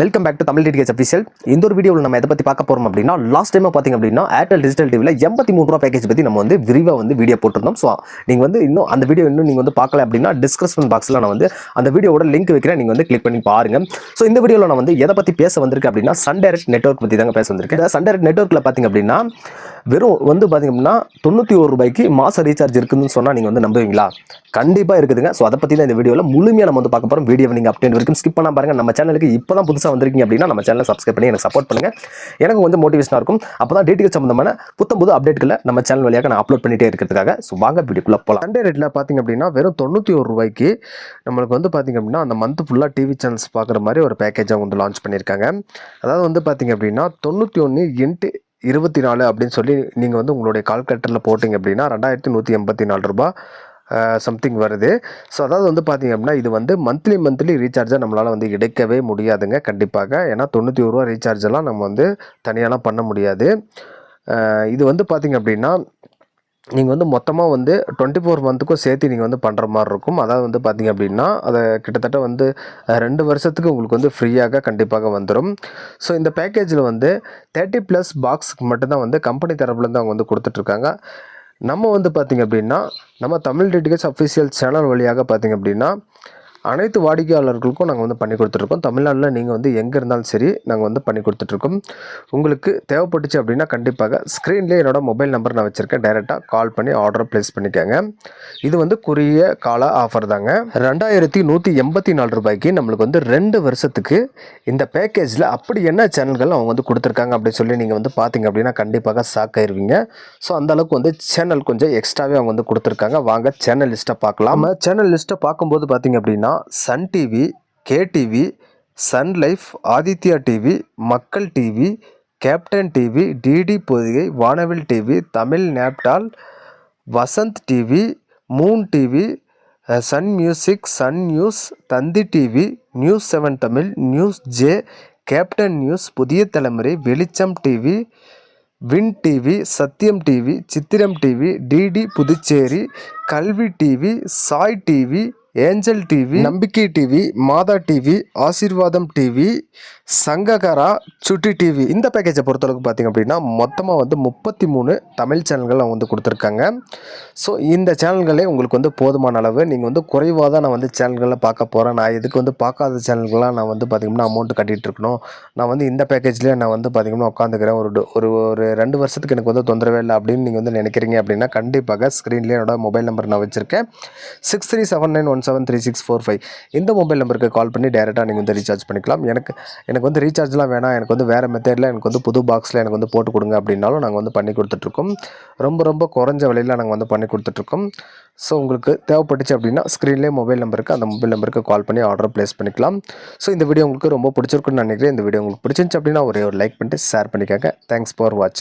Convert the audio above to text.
Welcome back to Tamil TDS official இந்த ஒரு வீடியோவில் நம்ம எதை பற்றி பார்க்க போகிறோம் அப்படின்னா லாஸ்ட் டைம் பார்த்தீங்க அப்படின்னா ஏர்டெல் டிஜிட்டல் டிவியில் எண்பத்தி மூணு ரூபா பேக்கேஜ் பற்றி நம்ம வந்து விரிவாக வந்து வீடியோ போட்டிருந்தோம். ஸோ நீங்கள் வந்து இன்னும் அந்த வீடியோ இன்னும் நீங்கள் வந்து பார்க்கல அப்படின்னா டிஸ்கிரிப்ஷன் பாக்ஸில் நான் வந்து அந்த வீடியோவோட லிங்க் வைக்கிறேன். நீங்கள் வந்து கிளிக் பண்ணி பாருங்கள் ஸோ இந்த வீடியோவில் நான் வந்து எதை பற்றி பேச வந்திருக்கேன் அப்படின்னா சன் டைரக்ட் நெட்ஒர்க் பற்றி தாங்க பேச வந்திருக்கேன். இந்த சன் டைரக்ட் நெட்ஒர்க்கில் பார்த்தீங்க அப்படின்னா வெறும் வந்து பார்த்தீங்க அப்படின்னா தொண்ணூற்றி ஒரு ரூபாய்க்கு மாதம் ரீசார்ஜ் இருக்குதுன்னு சொன்னால் நீங்கள் வந்து நம்புவீங்களா? கண்டிப்பாக இருக்குதுங்க. ஸோ அதை பற்றி தான் இந்த வீடியோவில் முழுமையாக நம்ம வந்து பார்க்க போகிறோம் வீடியோ நீங்கள் அப்டேட் வரைக்கும் ஸ்கிப் பண்ணாம பாருங்கள் நம்ம சேனலுக்கு இப்போ தான் புதுசாக வந்திருக்கீங்க அப்படின்னா நம்ம சேனலை சப்ஸ்கிரைப் பண்ணி எனக்கு சப்போர்ட் பண்ணுங்கள் எனக்கு கொஞ்சம் மோட்டிவேஷனாக இருக்கும். அப்போ தான் டீட்டெயில் சம்மந்தமான புத்தம் புது அப்டேட்களை நம்ம சேனல் வழியாக நான் அப்லோட் பண்ணிகிட்டே இருக்கிறதுக்காக. ஸோ வாங்க வீடியோக்குள்ளே போகலாம் சண்டே ரேட்டில் பார்த்தீங்க அப்படின்னா வெறும் தொண்ணூற்றி ஒரு ரூபாய்க்கு நம்மளுக்கு வந்து பார்த்தீங்க அப்படின்னா அந்த மந்த் ஃபுல்லாக டிவி சேனல்ஸ் பார்க்குற மாதிரி ஒரு பேக்கேஜாக அவங்க வந்து லான்ச் பண்ணியிருக்காங்க. அதாவது வந்து பார்த்தீங்க அப்படின்னா தொண்ணூற்றி ஒன்று இன்ட்டு இருபத்தி நாலு அப்படின்னு சொல்லி நீங்கள் வந்து உங்களுடைய கால்குலேட்டரில் போட்டிங்க அப்படின்னா ரெண்டாயிரத்தி நூற்றி எண்பத்தி நாலு ரூபாய் சம்திங் வருது. ஸோ அதாவது வந்து பார்த்தீங்க அப்படின்னா இது வந்து மந்த்லி மந்த்லி ரீசார்ஜாக நம்மளால் வந்து எடுக்கவே முடியாதுங்க கண்டிப்பாக. ஏன்னா தொண்ணூற்றி ஒரு ரூபா ரீசார்ஜ் எல்லாம் நம்ம வந்து தனியாலாம் பண்ண முடியாது. இது வந்து பார்த்தீங்க அப்படின்னா நீங்கள் வந்து மொத்தமாக வந்து டுவெண்ட்டி ஃபோர் மந்த்துக்கும் சேர்த்து நீங்கள் வந்து பண்ணுற மாதிரி இருக்கும். அதாவது வந்து பார்த்திங்க அப்படின்னா அதை கிட்டத்தட்ட வந்து ரெண்டு வருஷத்துக்கு உங்களுக்கு வந்து ஃப்ரீயாக கண்டிப்பாக வந்துடும் ஸோ இந்த பேக்கேஜில் வந்து தேர்ட்டி ப்ளஸ் பாக்ஸுக்கு மட்டும்தான் வந்து கம்பெனி தரப்புலேருந்து அவங்க வந்து கொடுத்துட்ருக்காங்க நம்ம வந்து பார்த்திங்க அப்படின்னா நம்ம தமிழ் டிடிஎஸ் அஃபிஷியல் சேனல் வழியாக பார்த்திங்க அப்படின்னா அனைத்து வாடிக்கையாளர்களுக்கும் நாங்கள் வந்து பண்ணி கொடுத்துட்ருக்கோம். தமிழ்நாட்டில் நீங்கள் வந்து எங்கே இருந்தாலும் சரி நாங்கள் வந்து பண்ணி கொடுத்துட்ருக்கோம். உங்களுக்கு தேவைப்பட்டுச்சு அப்படின்னா கண்டிப்பாக ஸ்க்ரீன்லேயே என்னோடய மொபைல் நம்பர் நான் வச்சுருக்கேன். டைரெக்டாக கால் பண்ணி ஆர்டர் ப்ளேஸ் பண்ணிக்கோங்க. இது வந்து குறுகிய கால ஆஃபர் தாங்க. ரெண்டாயிரத்தி நூற்றி எண்பத்தி நாலு ரூபாய்க்கு நம்மளுக்கு வந்து ரெண்டு வருஷத்துக்கு இந்த பேக்கேஜில் அப்படி என்ன சேனல்கள் அவங்க வந்து கொடுத்துருக்காங்க அப்படின்னு சொல்லி நீங்கள் வந்து பார்த்தீங்க அப்படின்னா கண்டிப்பாக ஷாக் ஆயிருவீங்க. ஸோ அந்தளவுக்கு வந்து சேனல் கொஞ்சம் எக்ஸ்ட்ராவே அவங்க வந்து கொடுத்துருக்காங்க. வாங்க சேனல் லிஸ்ட்டை பார்க்கலாம். சேனல் லிஸ்ட்டை பார்க்கும்போது பார்த்தீங்க அப்படின்னா Sun TV KTV Sun Life Aditya TV Makkal TV Captain TV DD Podhigai Vanavil TV Tamil நேப்டால் Vasanth TV Moon TV Sun Music Sun News Thanthi TV News seven Tamil News J Captain News Puthiya Thalaimurai Velicham TV Win TV Sathiyam TV Chithiram TV DD Puducherry Kalvi TV Sai TV Angel TV Nambikkai TV Madha TV Aasirvatham TV Sangakkara Chutti TV. இந்த பேக்கேஜை பொறுத்தளவுக்கு பார்த்தீங்க அப்படின்னா மொத்தமாக வந்து முப்பத்தி மூணு தமிழ் சேனல்கள் அவங்க வந்து கொடுத்துருக்காங்க. ஸோ இந்த சேனல்களே உங்களுக்கு வந்து போதுமான அளவு. நீங்கள் வந்து குறைவாக தான் நான் வந்து சேனல்களில் பார்க்க போகிறேன் நான் இதுக்கு வந்து பார்க்காத சேனல்கள்லாம் நான் வந்து பார்த்திங்கன்னா அமௌண்ட் கட்டிகிட்டு இருக்கணும். நான் வந்து இந்த பேக்கேஜ்லேயே நான் வந்து பார்த்திங்கன்னா உட்காந்துக்கிறேன். ஒரு ஒரு ஒரு ரெண்டு வருஷத்துக்கு எனக்கு வந்து தொந்தரவே இல்லை அப்படின்னு நீங்கள் வந்து நினைக்கிறீங்க அப்படின்னா கண்டிப்பாக ஸ்க்ரீன்லேயே என்னோட மொபைல் நம்பர் நான் வச்சுருக்கேன். Six three seven nine one one seven three six four five இந்த மொபைல் நம்பருக்கு கால் பண்ணி டேரெக்டாக நீங்கள் வந்து ரீசார்ஜ் பண்ணிக்கலாம். எனக்கு எனக்கு வந்து ரீசார்ஜ்லாம் வேணாம். எனக்கு வந்து வேறு மெத்தடில் எனக்கு வந்து புது பாக்ஸில் எனக்கு வந்து போட்டு கொடுங்க அப்படின்னாலும் நாங்கள் வந்து பண்ணி கொடுத்துட்ருக்கோம். ரொம்ப ரொம்ப குறைஞ்ச விலையில் நாங்கள் வந்து பண்ணி கொடுத்துட்ருக்கோம். ஸோ உங்களுக்கு தேவைப்பட்டுச்சு அப்படின்னா ஸ்க்ரீன்லேயே மொபைல் நம்பருக்கு அந்த மொபைல் நம்பருக்கு கால் பண்ணி ஆர்டர் ப்ளேஸ் பண்ணிக்கலாம். ஸோ இந்த வீடியோ உங்களுக்கு ரொம்ப பிடிச்சிருக்குன்னு நினைக்கிறேன். இந்த வீடியோ உங்களுக்கு பிடிச்சிருந்துச்சு அப்படின்னா ஒரே ஒரு லைக் பண்ணிட்டு ஷேர் பண்ணிக்கோங்க. தேங்க்ஸ் ஃபார் வாட்சிங்